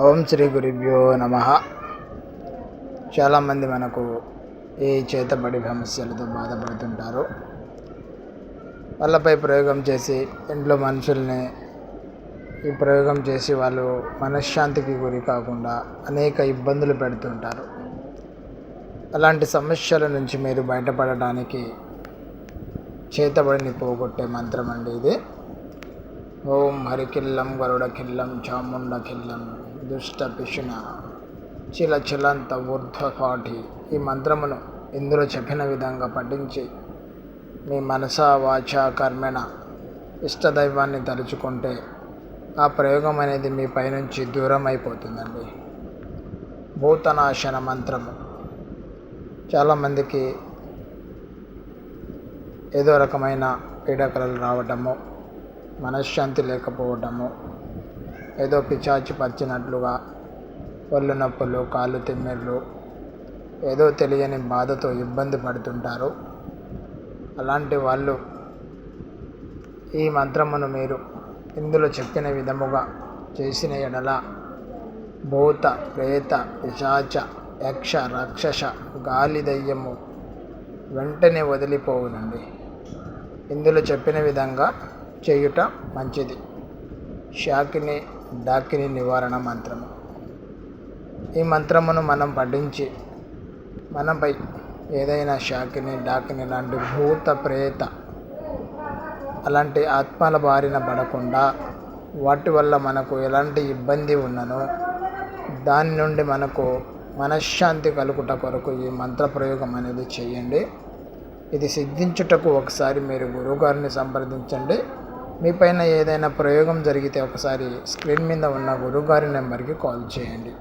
ఓం శ్రీ గురుభ్యో నమ. చాలామంది మనకు ఈ చేతబడి సమస్యలతో బాధపడుతుంటారు. వాళ్ళపై ప్రయోగం చేసి ఇంట్లో మనుషుల్ని ఈ ప్రయోగం చేసి వాళ్ళు మనశ్శాంతికి గురి కాకుండా అనేక ఇబ్బందులు పెడుతుంటారు. అలాంటి సమస్యల నుంచి మీరు బయటపడడానికి చేతబడిని పోగొట్టే మంత్రం అండి ఇది. ఓం హరికిల్లం గరుడకిల్లం చాముండకిల్లం. చాముండ పిశున చిల చిలంత ఊర్ధ్వపాఠి ఈ మంత్రమును ఇందులో చెప్పిన విధంగా పఠించి మీ మనస వాచ కర్మణ ఇష్టదైవాన్ని తలుచుకుంటే ఆ ప్రయోగం అనేది మీ పైనుంచి దూరం అయిపోతుందండి భూతనాశన మంత్రము. చాలామందికి ఏదో రకమైన పీడకలలు రావటము మనశ్శాంతి లేకపోవటము ఏదో పిచాచి పచ్చినట్లుగా ఒళ్ళు నొప్పులు కాళ్ళు తిమ్మిర్లు ఏదో తెలియని బాధతో ఇబ్బంది పడుతుంటారు. అలాంటి వాళ్ళు ఈ మంత్రమును మీరు ఇందులో చెప్పిన విధముగా చేసిన ఎడల భూత ప్రేత పిశాచ యక్ష రాక్షస గాలి దయ్యము వెంటనే వదిలిపోవునండి. ఇందులో చెప్పిన విధంగా చేయుట మంచిది. షాకిని డాకిని నివారణ మంత్రము. ఈ మంత్రమును మనం పఠించి మనపై ఏదైనా షాకిని డాకిని లాంటి భూత ప్రేత అలాంటి ఆత్మల బారిన పడకుండా వాటి వల్ల మనకు ఎలాంటి ఇబ్బంది ఉన్ననో దాని నుండి మనకు మనశ్శాంతి కలుగుట కొరకు ఈ మంత్ర ప్రయోగం అనేది చేయండి. ఇది సిద్ధించుటకు ఒకసారి మీరు గురువుగారిని సంప్రదించండి. మీ పైన ఏదైనా ప్రయోగం జరిగితే ఒకసారి స్క్రీన్ మీద ఉన్న గురువుగారి నెంబర్కి కాల్ చేయండి.